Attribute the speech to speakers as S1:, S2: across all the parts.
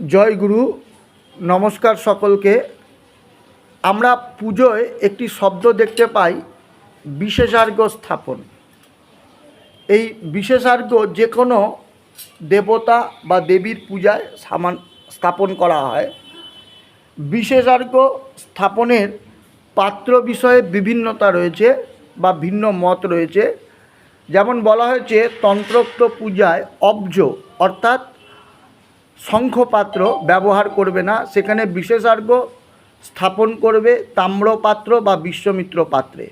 S1: জয় গুরু, নমস্কার সকলকে। আমরা পুজোয় একটি শব্দ দেখতে পাই বিশেষার্ঘ স্থাপন। এই বিশেষার্ঘ যে কোনো দেবতা বা দেবীর পূজায় সামান, স্থাপন করা হয়। বিশেষার্ঘ স্থাপনের পাত্র বিষয়ে বিভিন্নতা রয়েছে বা ভিন্ন মত রয়েছে। যেমন বলা হয়েছে, তন্ত্রোক্ত পূজায় অব্জ, অর্থাৎ শঙ্খপাত্র ব্যবহার করবে না, সেখানে বিশেষার্ঘ স্থাপন করবে তাম্রপাত্র বা বিশ্বমিত্র পাত্রে।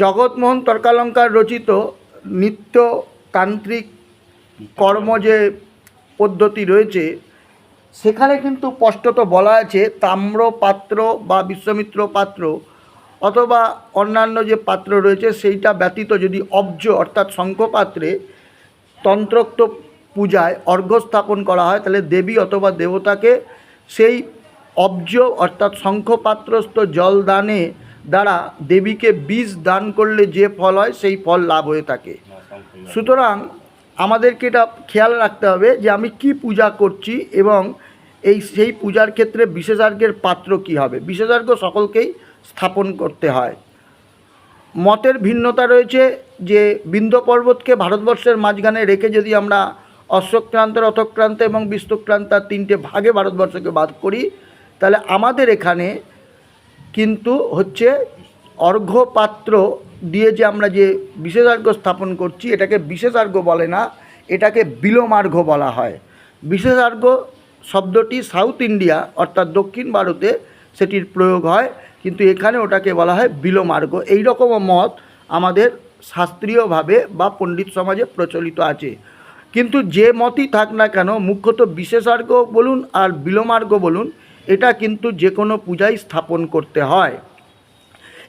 S1: জগৎমোহন তর্কালঙ্কার রচিত নিত্য তান্ত্রিক কর্ম যে পদ্ধতি রয়েছে, সেখানে কিন্তু স্পষ্টত বলা আছে তাম্র পাত্র বা বিশ্বমিত্র পাত্র অথবা অন্যান্য যে পাত্র রয়েছে, সেইটা ব্যতীত যদি অব্জ অর্থাৎ শঙ্খপাত্রে তন্ত্রোক্ত পূজায় অর্ঘ্য স্থাপন করা হয়, তাহলে দেবী অথবা দেবতাকে সেই অব্জ অর্থাৎ শঙ্খপাত্রস্থ জল দানে দ্বারা দেবীকে বীজ দান করলে যে ফল হয়, সেই ফল লাভ হয়ে থাকে। সুতরাং আমাদেরকে এটা খেয়াল রাখতে হবে যে আমি কি পূজা করছি এবং এই সেই পূজার ক্ষেত্রে বিশেষার্ঘের পাত্র কি হবে। বিশেষার্ঘ সকলকেই স্থাপন করতে হয়। মতের ভিন্নতা রয়েছে যে বিন্ধ্য পর্বতকে ভারতবর্ষের মাঝখানে রেখে যদি আমরা অশ্বক্রান্ত, রথক্রান্ত এবং বিশ্বক্রান্তার তিনটে ভাগে ভারতবর্ষকে বাদ করি। তাহলে আমাদের এখানে কিন্তু হচ্ছে অর্ঘ্যপাত্র দিয়ে যে আমরা যে বিশেষার্ঘ স্থাপন করছি, এটাকে বিশেষার্ঘ বলে না, এটাকে বিলোমার্ঘ বলা হয়। বিশেষার্ঘ শব্দটি সাউথ ইন্ডিয়া অর্থাৎ দক্ষিণ ভারতে সেটির প্রয়োগ হয়, কিন্তু এখানে ওটাকে বলা হয় বিলোমার্ঘ এই রকম মত আমাদের শাস্ত্রীয়ভাবে বা পণ্ডিত সমাজে প্রচলিত আছে। কিন্তু যে মতই থাক না কেন, মুখ্যত বিশেষার্ঘ বলুন আর বিলোমার্ঘ বলুন, এটা কিন্তু যে কোনো পূজায় স্থাপন করতে হয়।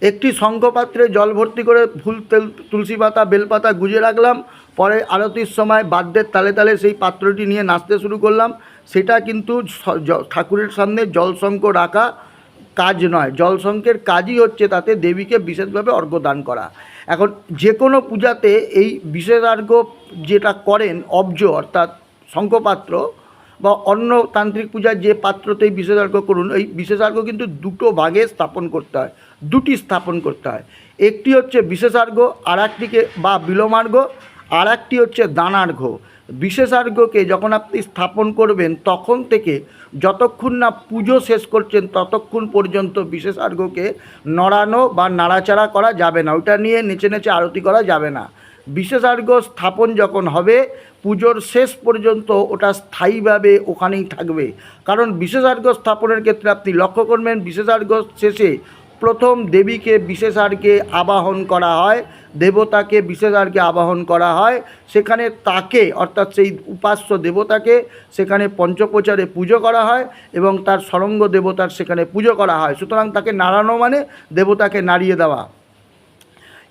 S1: একটি শঙ্খপাত্রে জল ভর্তি করে ফুল তেল, তুলসী পাতা, বেলপাতা গুজে রাখলাম, পরে আরতির সময় বাদ্যের তালে তালে সেই পাত্রটি নিয়ে নাচতে শুরু করলাম। সেটা কিন্তু ঠাকুরের সামনে জলশঙ্খ রাখা কাজ নয়। জলশঙ্খের কাজই হচ্ছে তাতে দেবীকে বিশেষভাবে অর্ঘ্য দান করা। এখন যে কোনো পূজাতে এই বিশেষার্ঘ যেটা করেন অব্জ, অর্থাৎ শঙ্খপাত্র বা অন্য তান্ত্রিক পূজার যে পাত্রতেই বিশেষার্ঘ করুন, এই বিশেষার্ঘ কিন্তু দুটো ভাগে স্থাপন করতে হয়, দুটি স্থাপন করতে হয়। একটি হচ্ছে বিশেষার্ঘ আর একটিকে বা বিলোমার্ঘ আর একটি হচ্ছে দানার্ঘ। বিশেষার্ঘকে যখন আপনি স্থাপন করবেন, তখন থেকে যতক্ষণ না পুজো শেষ করছেন, ততক্ষণ পর্যন্ত বিশেষার্ঘকে নড়ানো বা নাড়াচাড়া করা যাবে না। ওটা নিয়ে নেচে নেচে আরতি করা যাবে না। বিশেষার্ঘ স্থাপন যখন হবে, পুজোর শেষ পর্যন্ত ওটা স্থায়ীভাবে ওখানেই থাকবে। কারণ বিশেষার্ঘ স্থাপনের ক্ষেত্রে আপনি লক্ষ্য করবেন, বিশেষার্ঘ শেষে প্রথম দেবীকে বিশেষার্ঘে আবাহন করা হয়। দেবতাকে বিশেষার্ঘে আবাহন করা হয়। সেখানে তাকে, অর্থাৎ সেই উপাস্য দেবতাকে, সেখানে পঞ্চপ্রচারে পুজো করা হয় এবং তার সরঙ্গ দেবতার সেখানে পুজো করা হয়। সুতরাং তাকে নাড়ানো মানে দেবতাকে নাড়িয়ে দেওয়া।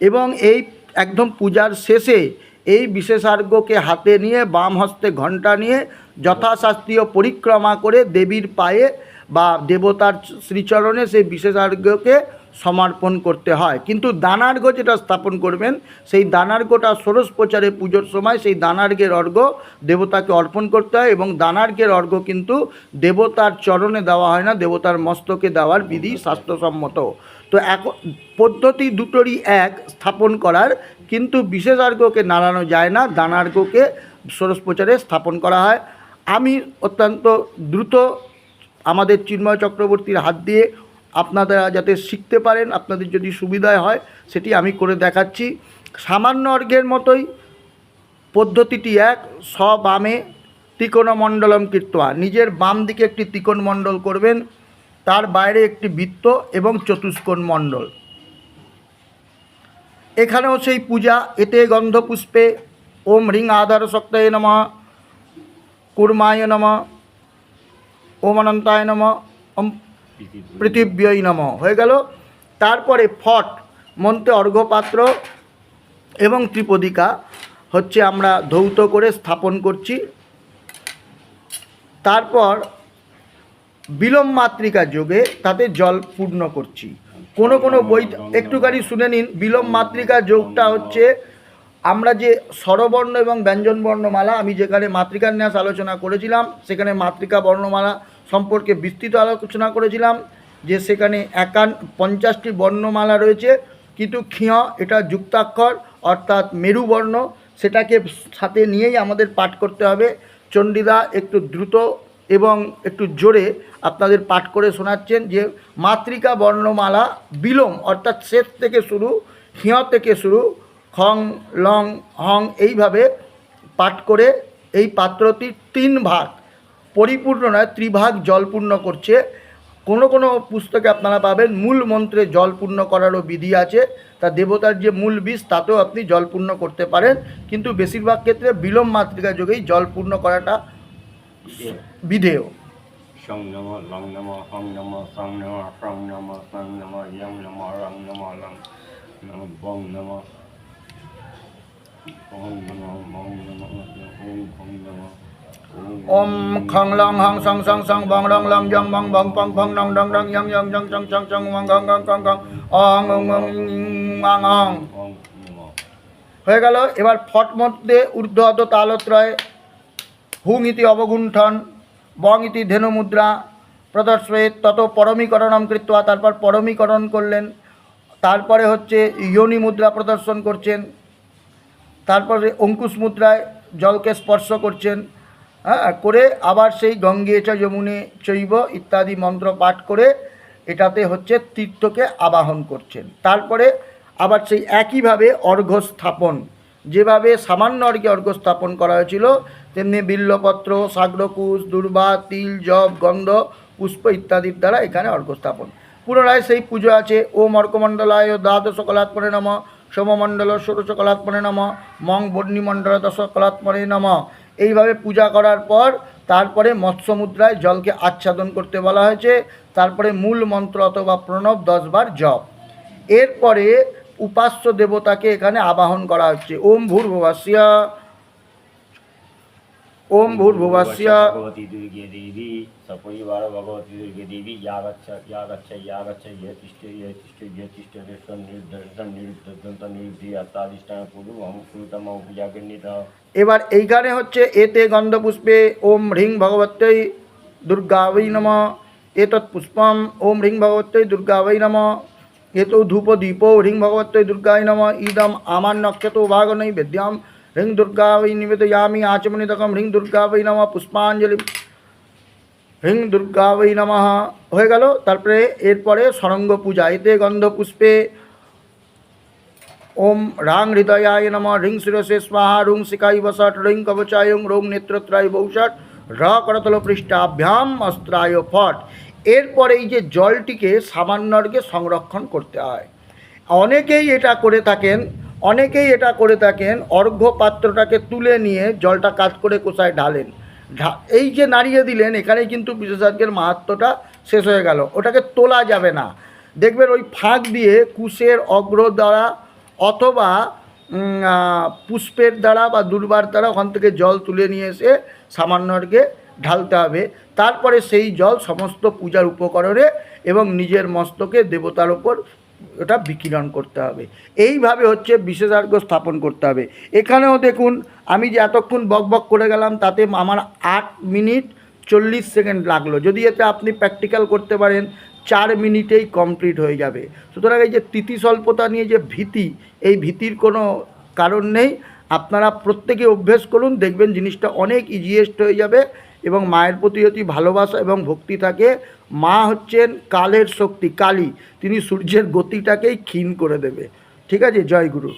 S1: এবং এই একদম পূজার শেষে এই বিশেষার্ঘকে হাতে নিয়ে, বাম হস্তে ঘণ্টা নিয়ে যথাশাস্ত্রীয় পরিক্রমা করে দেবীর পায়ে বা দেবতার শ্রীচরণে সেই বিশেষার্ঘ্যকে সমর্পণ করতে হয়। কিন্তু দানার্ঘ্য যেটা স্থাপন করবেন, সেই দানার্ঘ্যটা ষোড়শ প্রচারে পুজোর সময় সেই দানার্ঘের অর্ঘ্য দেবতাকে অর্পণ করতে হয় এবং দানার্ঘ্যের অর্ঘ্য কিন্তু দেবতার চরণে দেওয়া হয় না, দেবতার মস্তকে দেওয়ার বিধি স্বাস্থ্যসম্মত। তো এক, পদ্ধতি দুটোরই এক স্থাপন করার, কিন্তু বিশেষার্ঘ্যকে নাড়ানো যায় না দানার্ঘ্যকে ষোড়শ প্রচারে স্থাপন করা হয়। আমি অত্যন্ত দ্রুত আমাদের চিন্ময় চক্রবর্তীর হাত দিয়ে আপনারা যাতে শিখতে পারেন, আপনাদের যদি সুবিধায় হয়, সেটি আমি করে দেখাচ্ছি। সামান্য অর্ঘের মতোই পদ্ধতিটি এক সবামে ত্রিকোণমণ্ডলম কীর্তয়া। নিজের বাম দিকে একটি ত্রিকোণ মণ্ডল করবেন, তার বাইরে একটি বৃত্ত এবং চতুষ্কোণ মণ্ডল। এখানেও সেই পূজা, এতে গন্ধপুষ্পে ওম হ্রিং আধার শক্তয়ে নম, কুর্মায় নম, ওম অনন্তায় নম পৃথিব্যই নম। হয়ে গেল। তারপরে ফট মন্ত্রে অর্ঘ্যপাত্র এবং ত্রিপদিকা হচ্ছে আমরা ধৌত করে স্থাপন করছি। তারপর বিলম মাতৃকা যোগে তাতে জল পূর্ণ করছি। কোনো কোনো বই একটুখানি শুনে নিন। বিলম মাতৃকা যোগটা হচ্ছে আমরা যে স্বরবর্ণ এবং ব্যঞ্জন বর্ণমালা আমি যেখানে মাতৃকান্যাস আলোচনা করেছিলাম, সেখানে মাতৃকা বর্ণমালা সম্পর্কে বিস্তৃত আলোচনা করেছিলাম যে সেখানে একান পঞ্চাশটি বর্ণমালা রয়েছে। কিন্তু ক্ষিয়, এটা যুক্তাক্ষর, অর্থাৎ মেরুবর্ণ, সেটাকে সাথে নিয়েই আমাদের পাঠ করতে হবে। চণ্ডীদা একটু দ্রুত এবং একটু জোরে আপনাদের পাঠ করে শোনাচ্ছেন যে মাতৃকা বর্ণমালা বিলোম, অর্থাৎ শেষ থেকে শুরু হিয় থেকে শুরু, খং, লং, হং, এইভাবে পাঠ করে এই পাত্রটি তিন ভাগ পরিপূর্ণ নয়, ত্রিভাগ জলপূর্ণ করছে। কোনো কোনো পুস্তকে আপনারা পাবেন, মূল মন্ত্রে জলপূর্ণ করারও বিধি আছে। তা দেবতার যে মূল বীজ, তাতেও আপনি জলপূর্ণ করতে পারেন। কিন্তু বেশিরভাগ ক্ষেত্রে বিলম মাতৃকা যোগেই জলপূর্ণ করাটা বিধেয়।
S2: শং নম, লং নম নম, সং নম নম, সং নম, ইয়ং নম, রং নম, লং নম নম নম নম নম।
S1: ওম খং লং হং সং সং সং বং রং লং জং মং বং পং ফং নং ডং ডং ইয়ং ইয়ং জং চং চং চং মং গং গং গং গং অং অং অং ইং অং হয়ে গেল। এবার ফট মধ্যে ঊর্ধ্বত তালত্রয়। হুং ইতি অবগুণ্ঠন। বং ইতি ধেনু মুদ্রা প্রদর্শয়েত তত পরমীকরণম কৃত্বা। তারপর পরমীকরণ করলেন। তারপরে হচ্ছে ইয়োনি মুদ্রা প্রদর্শন করছেন। তারপরে অঙ্কুশ মুদ্রায় জলকে স্পর্শ করছেন। হ্যাঁ করে আবার সেই গঙ্গে চ যমুনে চৈব ইত্যাদি মন্ত্র পাঠ করে এটাতে হচ্ছে তীর্থকে আবাহন করছেন। তারপরে আবার সেই একইভাবে অর্ঘ্য স্থাপন যেভাবে সামান্য অর্ঘ্যে অর্ঘ্য স্থাপন করা হয়েছিল, তেমনি বিল্লপত্র সাগ্রকুশ দুর্বা, তিল জব গন্ধ, পুষ্প ইত্যাদির দ্বারা এখানে অর্ঘ্য স্থাপন পুনরায় সেই পুজো আছে ও অর্কমণ্ডলায় দ্বাদশ কলাত্মনে নম, সোমমণ্ডল ষোড়শ কলাত্মনে নম, মং বর্ণিমণ্ডল দশ কলাত্মনে নম। এইভাবে পূজা করার পর তারপরে মৎস্য মুদ্রায় জলকে আচ্ছাদন করতে বলা হয়েছে। তারপরে মূল মন্ত্র অথবা প্রণব দশবার জপ। এরপরে উপাস্য দেবতাকে এখানে আবাহন করা হচ্ছে। ওম ভূর্ভুবাস্য। ওম ভূর্ভুবাস্য
S2: ভগবতী দুর্গে দেবী সপরিবার ভগবতী দুর্গে দেবী ইয়া গচ্ছ ইয়া গচ্ছ ইয়া গচ্ছ ইয়ে তিষ্ঠ ইয়ে তিষ্ঠ ইয়ে তিষ্ঠ দর্শন নির্দর্শন নিরুদ্ধ নিরুদ্ধি আত্মাধিষ্ঠান পুরু অহম কুরুতম পূজাগণ্ডিত
S1: এবার এইখানে হচ্ছে এতে গন্ধপুষ্পে ওম হ্রিং ভগবত্যই দুর্গাবৈ নম। এতৎ পুষ্পম ওম হ্রিং ভগবত্যই দুর্গাবৈ নম। এত ধূপ দীপ হ্রিং ভগবত্যই দুর্গায় নম। ইদম আমার নক্ষত ভাগ নৈবেদ্যাম হ্রিং দুর্গাবৈ নিবেদয়ামি আচমনিতকম হ্রিং দুর্গাবৈ নম পুষ্পাঞ্জলি হ্রিং দুর্গাবৈ নমঃ হয়ে গেল। তারপরে এরপরে সরঙ্গ পূজা এতে গন্ধ পুষ্পে, ওম রাং হৃদয়ায় নম, রিং শিরসে স্বাহা, রুং শিকাই বসট, রিং কবচায়ং, রোং নেত্রত্রায় বৌষট, র করতল পৃষ্ঠাভ্যাম অস্ত্রায় ফট। এরপরে এই যে জলটিকে সামান্যর্গে সংরক্ষণ করতে হয়। অনেকেই এটা করে থাকেন অনেকেই এটা করে থাকেন অর্ঘ্য পাত্রটাকে তুলে নিয়ে জলটা কাজ করে কোষায় ঢালেন। ঢা- এই যে নাড়িয়ে দিলেন, এখানেই কিন্তু বিশেষজ্ঞের মাহাত্মটা শেষ হয়ে গেল। ওটাকে তোলা যাবে না। দেখবেন ওই ফাঁক দিয়ে কুশের অগ্র দ্বারা অথবা পুষ্পের দ্বারা বা দুর্বার দ্বারা ওখান থেকে জল তুলে নিয়ে এসে সামান্যকে ঢালতে হবে। তারপরে সেই জল সমস্ত পূজার উপকরণে এবং নিজের মস্তকে দেবতার ওপর ওটা বিকিরণ করতে হবে। এইভাবে হচ্ছে বিশেষার্ঘ্য স্থাপন করতে হবে। এখানেও দেখুন, আমি যে এতক্ষণ বক বক করে গেলাম, তাতে আমার আট মিনিট চল্লিশ সেকেন্ড লাগল। যদি এতে আপনি প্র্যাকটিক্যাল করতে পারেন, চার মিনিটেই কমপ্লিট হয়ে যাবে। সুতরাং এই যে তিথি স্বল্পতা নিয়ে যে ভীতি, এই ভীতির কোনো কারণ নেই। আপনারা প্রত্যেকে অভ্যেস করুন, দেখবেন জিনিসটা অনেক ইজিয়েস্ট হয়ে যাবে। এবং মায়ের প্রতি যদি ভালোবাসা এবং ভক্তি থাকে। মা হচ্ছেন কালের শক্তি, কালী। তিনি সূর্যের গতিটাকেই ক্ষীণ করে দেবে। ঠিক আছে? জয় গুরু।